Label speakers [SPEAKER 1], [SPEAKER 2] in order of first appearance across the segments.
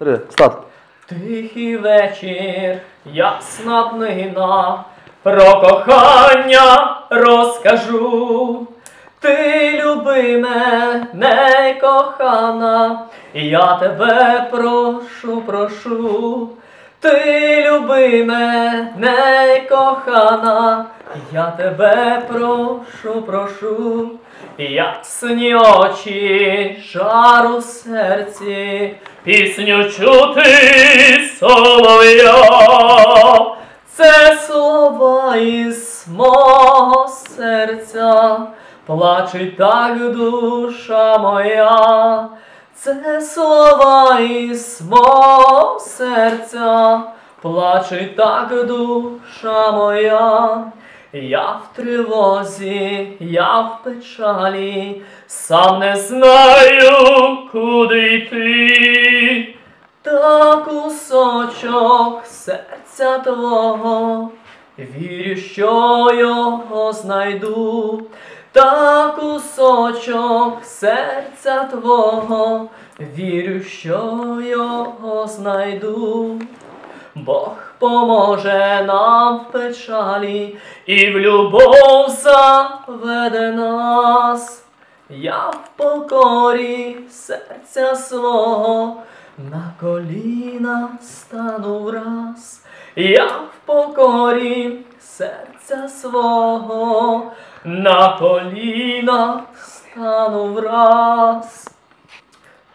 [SPEAKER 1] три, старт.
[SPEAKER 2] Тихий вечір, ясна днина, про кохання розкажу. Ти люби мене, кохана, я тебе прошу, прошу. Ти люби мене, кохана, я тебе прошу, прошу. Ясні очі, жар у серці, пісню чути солов'я. Це слова із мого серця, плаче так душа моя. Це слова із мого серця, плаче так душа моя. Я в тривозі, я в печалі, сам не знаю, куди йти. Та кусочок серця твого, вірю, що його знайду. Та кусочок серця твого, вірю, що його знайду. Бог поможе нам в печалі і в любов заведе нас. Я в покорі серця свого на коліна стану враз. Я в покорі серця свого на коліна стану враз.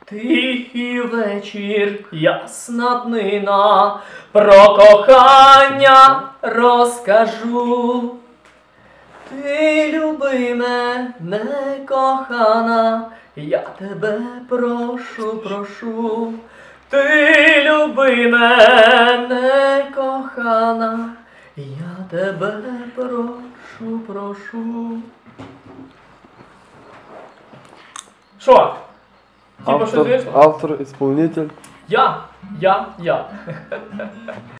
[SPEAKER 2] Тихий вечір, ясна днина, про кохання розкажу. Ти люби мене, кохана, я тебе прошу, прошу. Ти люби мене, кохана, я тебе прошу, прошу. Що?
[SPEAKER 1] Автор, автор, исполнитель.
[SPEAKER 2] Я, я, я.